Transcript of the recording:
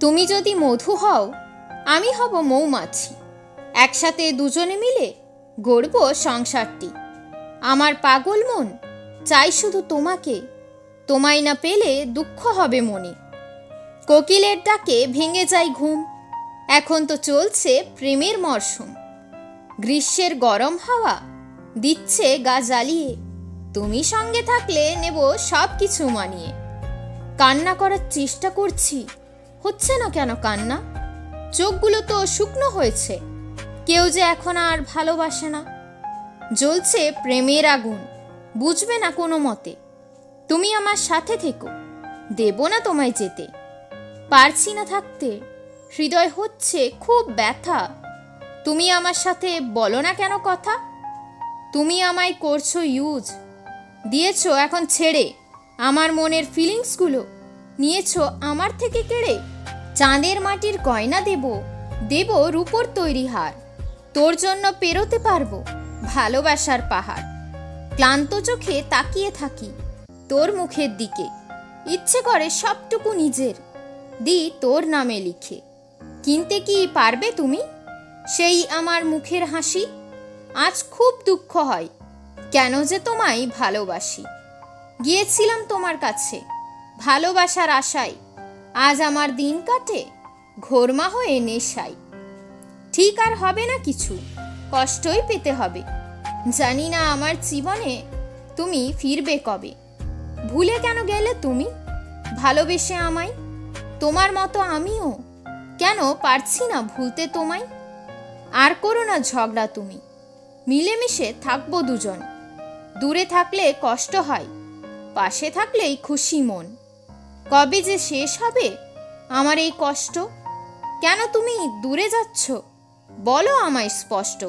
তুমি যদি মধু হও, আমি হব মৌমাছি। একসাথে দুজনে মিলে গড়ব সংসারটি। আমার পাগল মন চাই শুধু তোমাকে, তোমায় না পেলে দুঃখ হবে মনে। কোকিলের ডাকে ভেঙে যায় ঘুম, এখন তো চলছে প্রেমের মরশুম। গ্রীষ্মের গরম হাওয়া দিচ্ছে গা জ্বালিয়ে, তুমি সঙ্গে থাকলে নেব সব কিছু মানিয়ে। কান্না করার চেষ্টা করছি হচ্ছে না কেন কান্না? চোখগুলো তো শুকনো হয়েছে। কেউ যে এখন আর ভালোবাসে না। জ্বলছে প্রেমের আগুন। বুঝবে না কোনো মতে। তুমি আমার সাথে থেকো। দেব না তোমায় যেতে। পারছি না থাকতে। হৃদয় হচ্ছে খুব ব্যথা। তুমি আমার সাথে বলো না কেন কথা? তুমি আমায় করছ ইউজ। দিয়েছ এখন ছেড়ে। আমার মনের ফিলিংসগুলো নিয়েছো আমার থেকে কেড়ে। চাঁদের মাটির গয়না দেব দেব রূপোর তৈরি হার। তোর জন্য পেরোতে পারব ভালোবাসার পাহাড়। ক্লান্ত চোখে তাকিয়ে থাকি তোর মুখের দিকে। ইচ্ছে করে সবটুকু নিজের, দি তোর নামে লিখে। কিনতে কি পারবে তুমি? সেই আমার মুখের হাসি। আজ খুব দুঃখ হয়, কেন যে তোমায় ভালোবাসি। গিয়েছিলাম তোমার কাছে, ভালোবাসার আশায়। আজ আমার দিন কাটে, ঘোরমা হয়ে নেশাই ঠিক আর হবে না কিছু, কষ্টই পেতে হবে। জানি না আমার জীবনে তুমি ফিরবে কবে। ভুলে কেন গেলে তুমি? ভালোবেসে আমায়? তোমার মতো আমিও? কেন পারছি না ভুলতে তোমায়? আর করো না ঝগড়া তুমি। মিলেমিশে থাকব দুজন। দূরে থাকলে কষ্ট হয়, পাশে থাকলেই খুশি মন। কবে যে শেষ হবে? আমার এই কষ্ট। কেন তুমি দূরে যাচ্ছ? বলো আমায় স্পষ্ট।